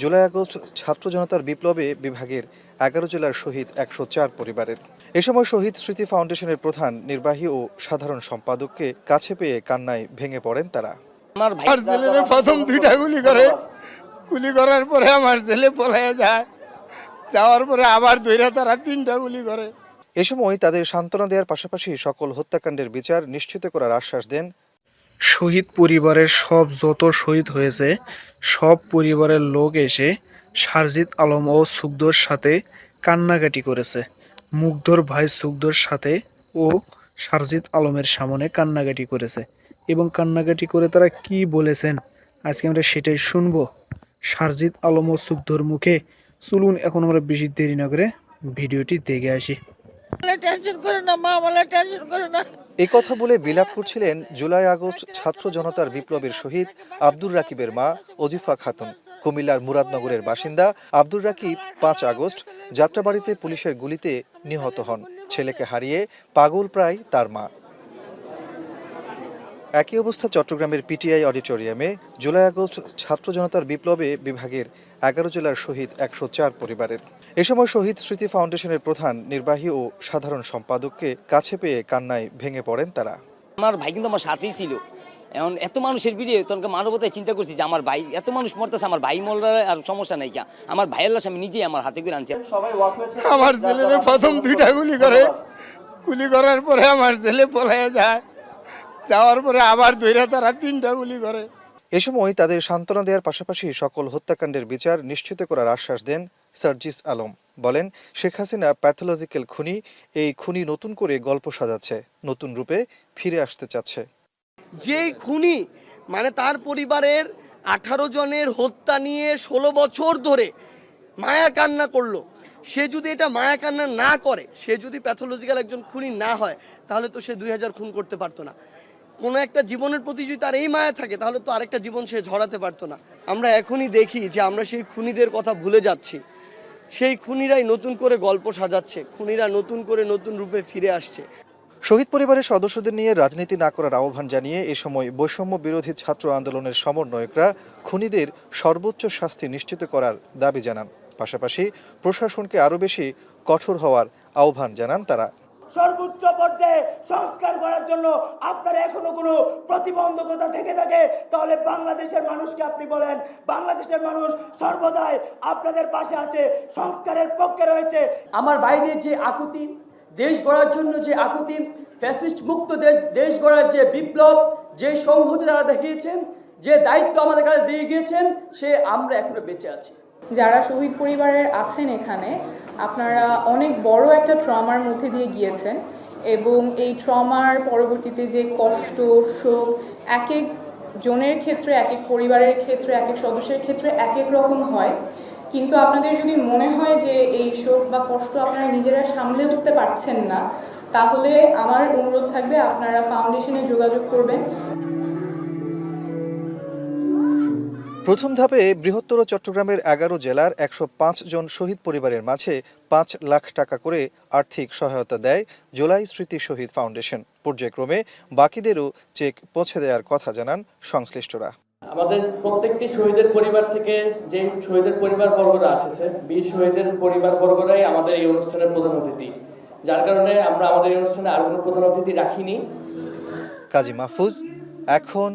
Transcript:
July August ছাত্র জনতার বিপ্লবে বিভাগের এগারো জেলার শহীদ একশো চার পরিবারের। এ সময় শহীদ স্মৃতি ফাউন্ডেশনের প্রধান নির্বাহী ও সাধারণ সম্পাদককে কাছে পেয়ে কান্নায় ভেঙে পড়েন তারা। আমার ভাই আমার ছেলের প্রথম দুইটা গুলি করে। গুলি করার পরে আমার ছেলে পলাইয়া যায়। যাওয়ার পরে আবার দুইটা তারা তিনটা গুলি করে। এ সময় তাদের সান্ত্বনা দেওয়ার পাশাপাশি সকল হত্যাকাণ্ডের বিচার নিশ্চিত করার আশ্বাস দেন শহীদ পরিবারের সব যত শহীদ হয়েছে, সব পরিবারের লোক এসে সারজিৎ আলম ও সুগদর সাথে কান্নাকাটি করেছে। মুগ্ধর ভাই সুগদর সাথে ও সারজিৎ আলমের সামনে কান্নাকাটি করেছে। এবং কান্নাকাটি করে তারা কি বলেছেন, আজকে আমরা সেটাই শুনব। সারজিৎ আলম ও সুগদর মুখে চলুন, এখন আমরা বেশি দেরি না করে ভিডিওটি দেখে আসি। এই কথা বলে বিলাপ করছিলেন জুলাই আগস্ট ছাত্র জনতার বিপ্লবের শহীদ আব্দুর রাকিবের মা অজিফা খাতুন। কুমিল্লার মুরাদনগরের বাসিন্দা আব্দুর রাকিব পাঁচ আগস্ট যাত্রাবাড়িতে পুলিশের গুলিতে নিহত হন। ছেলেকে হারিয়ে পাগল প্রায় তার মা। একই অবস্থা চট্টগ্রামের পিটিআই অডিটোরিয়ামে জুলাই আগস্ট ছাত্র জনতার বিপ্লবে বিভাগের এগারো জেলার শহীদ একশো চার পরিবারের। এ সময় শহীদ স্মৃতি ফাউন্ডেশনের প্রধান নির্বাহী ও সাধারণ সম্পাদককে কাছে পেয়ে কান্নায় ভেঙে পড়েন তারা। আমার ভাই কিন্তু আমার সাথেই ছিল। এখন এত মানুষের ভিড়ে তখন মানবতায় চিন্তা করছি যে আমার ভাই এত মানুষ মরতেছে আমার ভাই মরলে আর সমস্যা নাই কিয়া আমার ভাইয়ের লাশ আমি নিজেই আমার হাতে করে আনছি। আমার ছেলের প্রথম দুইটা গুলি করে। গুলি করার পরে আমার ছেলে পলাইয়া যায়। যাওয়ার পরে আবার দুইটা তারা তিনটা গুলি করে। এ সময় তাদের সান্ত্বনা দেওয়ার পাশাপাশি সকল হত্যাকাণ্ডের বিচার নিশ্চিত করার আশ্বাস দেন সার্জিস আলম। বলেন শেখ হাসিনা প্যাথোলজিক্যাল খুনি এই খুনি নতুন করে গল্প সাজাচ্ছে নতুন রূপে ফিরে আসতে চাচ্ছে। যেই খুনি মানে তার পরিবারের আঠারো জনের হত্যা নিয়ে ষোলো বছর ধরে মায়া কান্না করল সে যদি এটা মায়া কান্না না করে সে যদি প্যাথোলজিক্যাল একজন খুনি না হয় তাহলে তো সে দুই হাজার খুন করতে পারতো না। কোনো একটা জীবনের প্রতি যদি তার এই মায়া থাকে, তাহলে তো আরেকটা জীবন সে ঝরাতে পারতো না। আমরা এখনই দেখি যে আমরা সেই খুনিদের কথা ভুলে যাচ্ছি। সেই খুনিরাই নতুন করে গল্প সাজাচ্ছে, খুনিরা নতুন করে নতুন রূপে ফিরে আসছে। শহীদ পরিবারের সদস্যদের নিয়ে রাজনীতি না করার আহ্বান জানিয়ে এ সময় বৈষম্য বিরোধী ছাত্র আন্দোলনের সমন্বয়করা খুনিদের সর্বোচ্চ শাস্তি নিশ্চিত করার দাবি জানান। পাশাপাশি প্রশাসনকে আরও বেশি কঠোর হওয়ার আহ্বান জানান তারা। সর্বোচ্চ পর্যায়ে সংস্কার করার জন্য আপনার এখনও কোনো প্রতিবন্ধকতা থেকে থাকে তাহলে বাংলাদেশের মানুষকে আপনি বলেন বাংলাদেশের মানুষ সর্বদাই আপনাদের পাশে আছে সংস্কারের পক্ষে রয়েছে। আমার বাইরে যে আকুতি দেশ গড়ার জন্য যে আকুতি ফ্যাসিস্ট মুক্ত দেশ দেশ গড়ার যে বিপ্লব যে সংহতি তারা দেখিয়েছেন যে দায়িত্ব আমাদের কাছে দিয়ে গিয়েছেন সে আমরা এখনও বেঁচে আছি। যারা শহীদ পরিবারের আছেন এখানে আপনারা অনেক বড় একটা ট্রমার মধ্যে দিয়ে গিয়েছেন এবং এই ট্রমার পরবর্তীতে যে কষ্ট, শোক এক এক জনের ক্ষেত্রে এক এক পরিবারের ক্ষেত্রে এক এক সদস্যের ক্ষেত্রে এক এক রকম হয়। কিন্তু আপনাদের যদি মনে হয় যে এই শোক বা কষ্ট আপনারা নিজেরা সামলে উঠতে পারছেন না, তাহলে আমার অনুরোধ থাকবে আপনারা ফাউন্ডেশনে যোগাযোগ করবেন। প্রথম ধাপে বৃহত্তর চট্টগ্রামের এগারো জেলার একশো পাঁচ জন শহীদ পরিবারের মাঝে পাঁচ লাখ টাকা করে আর্থিক সহায়তা দেয় জুলাই স্মৃতি শহীদ ফাউন্ডেশন। পর্যায়ক্রমে বাকিদেরও চেক পৌঁছে দেওয়ার কথা জানান সংশ্লিষ্টরা। আমাদের প্রত্যেকটি শহীদের পরিবার থেকে যে শহীদের পরিবার বর্গরা আসছে বীর শহীদের পরিবার বর্গরাই আমাদের এই অনুষ্ঠানের প্রধান অতিথি। যার কারণে আমরা আমাদের এই অনুষ্ঠানে আর কোনো প্রধান অতিথি রাখিনি। কাজী মাহফুজ এখন